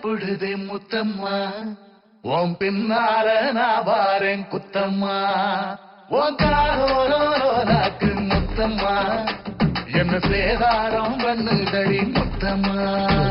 பொழுதே முத்தம்மா. உன் பின்னால நான் வாரேன் குத்தம்மா. உன் காரோரோராக்கு முத்தம்மா. என்ன சேதாரம் பண்ணுதடி முத்தம்மா.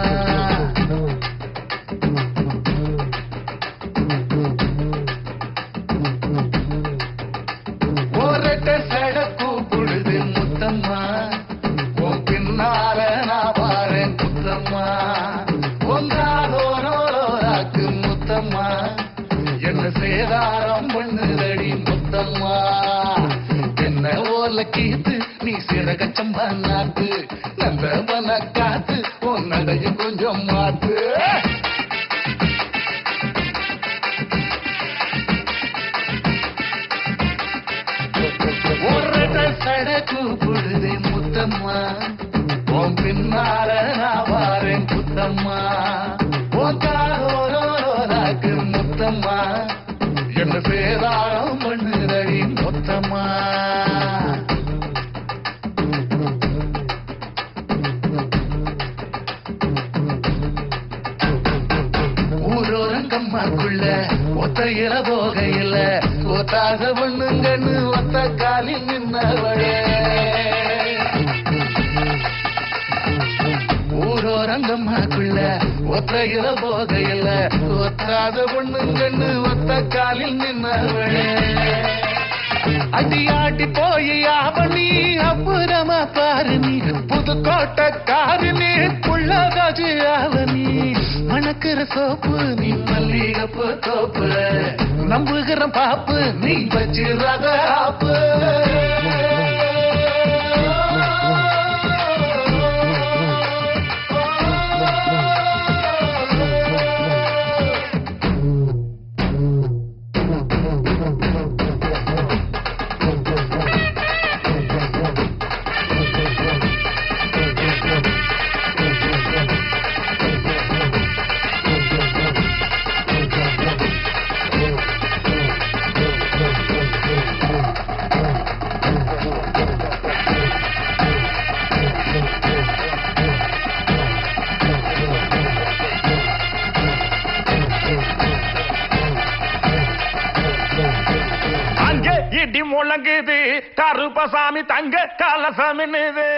சேதாரம் பண்ணுதடி முத்தம்மா. என்ன ஓல கீத்து நீ சிறகச்சம் பண்ணாத்து நல்ல பண்ண காத்து உன்னடையும் கொஞ்சம் மாத்து. ஒரு சடக்கு பொழுதே முத்தம்மா. உன் பின்னால நான் வாரேன் குத்தம்மா உன் காரோரோராக்கு முத்தம்மா. என்ன பண்ணுதடி முத்தம்மா ஊரோரங்கம்மாக்குள்ள ஒத்தையில போகையில ஒத்தாக பண்ணுங்கன்னு ஒத்த காலில் நின்னவளே ஊரோரங்கம்மாக்குள்ள ஒத்தையில போகையில ஒட்டாத பொண்ணு கண்ணு ஒத்த காலில் நின்னவளே. அடியாட்டி போய் ஆவணி அப்புறமா பாரு நீ. புதுக்கோட்டக்காரு நீ புள்ளகாஜு ஆவணி மணக்கிற சோப்பு நீ மல்லிகப்பு தோப்பு. நம்புகிற பாப்பு நீ வச்சு ஆப்பு. இடி முழங்குது கருப்பசாமி தங்க கலசமின்னுது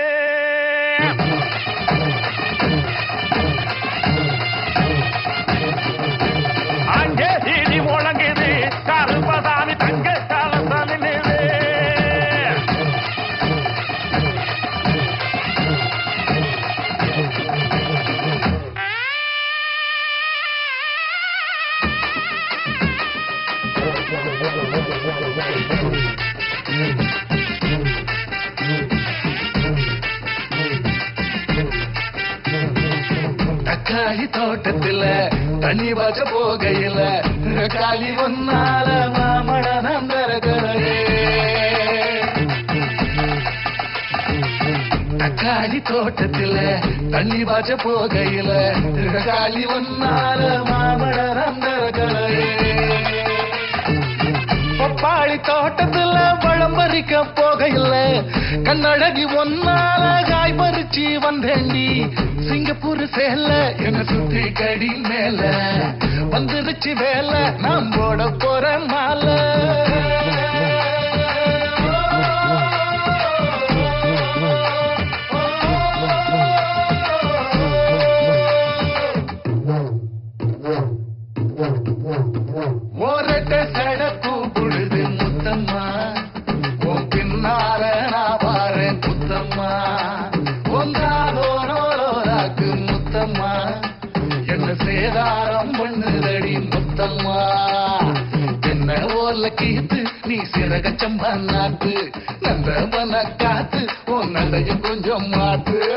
தக்காளி தோட்டத்துல தண்ணி வாச்ச போகையில காளி ஒன்னால மாமழ நந்தரகளே தக்காளி தோட்டத்துல தண்ணி வாச்ச போகையில காளி ஒன்னால மாமழ நந்தரகளே பப்பாளி தோட்டத்துல பழம் பறிக்க போகையில கண்ணழகி ஒன்னால காய் பறிச்சு வந்தேண்டி சிங்கப்பூர் சேல என சுத்தி கடி மேல. வந்துருச்சு வேலை நான் போட போற மால ஓரட்ட சடக்கு பொழுது முத்தம்மா. கீத்து நீ சிறக சம்பா நாட்டு நந்தவன காத்து உன் நடையும் கொஞ்சம் மாத்து.